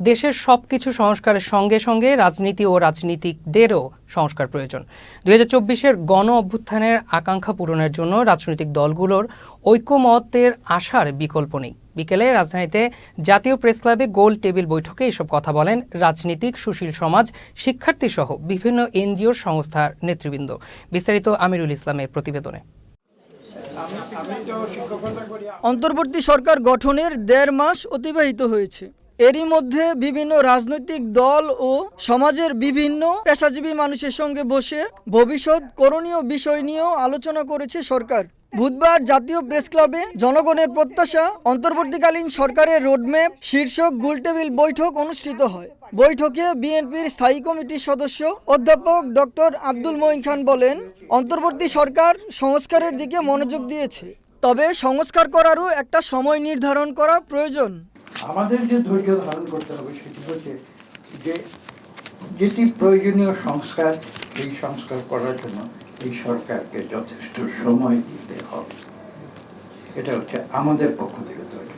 দেশের সব কিছু সংস্কারের সঙ্গে সঙ্গে রাজনীতি ও রাজনীতিকদেরও সংস্কার প্রয়োজন। দুই হাজার চব্বিশের গণ অভ্যুত্থানের আকাঙ্ক্ষা পূরণের জন্য রাজনৈতিক দলগুলোর ঐক্যমতের আশার বিকল্প নেই। বিকেলে রাজধানীতে জাতীয় প্রেস ক্লাবে গোল টেবিল বৈঠকে এসব কথা বলেন রাজনীতিক সুশীল সমাজ শিক্ষার্থী সহ বিভিন্ন এনজিওর সংস্থার নেতৃবৃন্দ। বিস্তারিত আমিরুল ইসলামের প্রতিবেদনে। অন্তর্বর্তী সরকার গঠনের দেড় মাস অতিবাহিত হয়েছে। এরই মধ্যে বিভিন্ন রাজনৈতিক দল ও সমাজের বিভিন্ন পেশাজীবী মানুষের সঙ্গে বসে ভবিষ্যৎ করণীয় বিষয় নিয়েও আলোচনা করেছে সরকার। বুধবার জাতীয় প্রেস ক্লাবে জনগণের প্রত্যাশা, অন্তর্বর্তীকালীন সরকারের রোডম্যাপ, শীর্ষক গোলটেবিল বৈঠক অনুষ্ঠিত হয়। বৈঠকে বিএনপির স্থায়ী কমিটির সদস্য অধ্যাপক ডক্টর আব্দুল মঈন খান বলেন, অন্তর্বর্তী সরকার সংস্কারের দিকে মনোযোগ দিয়েছে, তবে সংস্কার করারও একটা সময় নির্ধারণ করা প্রয়োজন। আমাদের যে ধৈর্য ধারণ করতে হবে সেটি হচ্ছে যে যেটি প্রয়োজনীয় সংস্কার এই সংস্কার করার জন্য এই সরকারকে যথেষ্ট সময় দিতে হবে। এটা হচ্ছে আমাদের পক্ষ থেকে ধৈর্য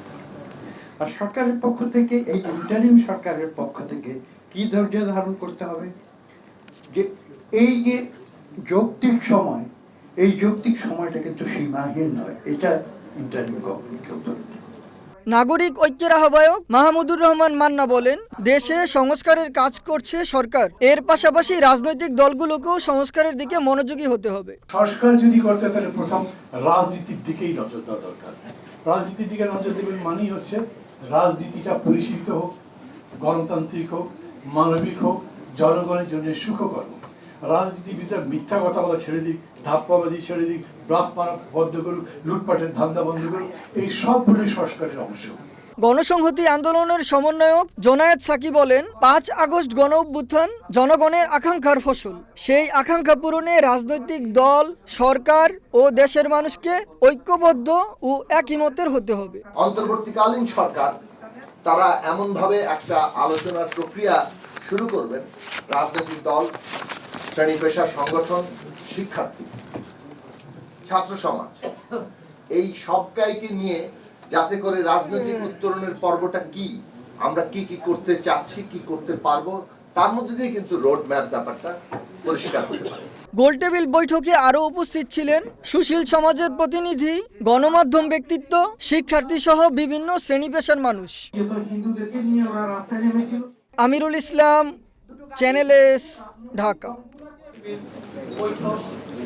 আর সরকারের পক্ষ থেকে, এই ইন্টারিম সরকারের পক্ষ থেকে কি ধৈর্য ধারণ করতে হবে? যে এই যে যৌক্তিক সময়, এই যৌক্তিক সময়টা কিন্তু সীমাহীন নয়। এটা ইন্টারিম গভর্নমেন্টকে ধরে হবে। নাগরিক ঐক্যের আহ্বায়ক মাহমুদুর রহমান মান্না বলেন, দেশে সংস্কারের কাজ করছে সরকার। এর পাশাপাশি রাজনৈতিক দলগুলোকেও সংস্কারের দিকে মনোযোগী হতে হবে। সংস্কার যদি করতে তাহলে প্রথম রাজনীতির দিকেই নজর দেওয়া দরকার। রাজনীতির দিকে নজর দেবেন মানেই হচ্ছে রাজনীতিটা পরিশীলিত হোক, গণতান্ত্রিক হোক, মানবিক হোক, জনগণের জন্য সুখকর হোক। রাজনীতিবিদরা মিথ্যা কথা বলা ছেড়ে দিক ধাপ্পাবাজি ছেড়ে দিক মারা বন্ধ করুক লুটপাটের ধান্দা বন্ধ করুক এই সবগুলোই সংস্কারের অংশ। গণসংহতি আন্দোলনের সমন্বয়ক জোনায়েদ সাকি বলেন পাঁচ আগস্ট গণ অভ্যুত্থান জনগণের আকাঙ্ক্ষার ফসল। সেই আকাঙ্ক্ষা পূরণে রাজনৈতিক দল সরকার ও দেশের মানুষকে ঐক্যবদ্ধ ও একই মতের হতে হবে। অন্তর্বর্তীকালীন সরকার তারা এমনভাবে একটা আলোচনার প্রক্রিয়া শুরু করবেন। রাজনৈতিক দল শ্রেণি পেশার সংগঠন শিক্ষার্থী ছাত্র সমাজ। এই সবটাইকে নিয়ে যাতে করে রাজনৈতিক উত্তরণের পর্বটা কি আমরা কি কি করতে চাচ্ছি কি করতে পারব তার মধ্যে দিয়ে কিন্তু রোড ম্যাপ ব্যাপারটা পরিষ্কার হতে পারে। গোলটেবিল বৈঠকে আরও উপস্থিত ছিলেন সুশীল সমাজের প্রতিনিধি গণমাধ্যম ব্যক্তিত্ব শিক্ষার্থী সহ বিভিন্ন শ্রেণি পেশার মানুষ। Amirul Islam channel S Dhaka. experience boycott.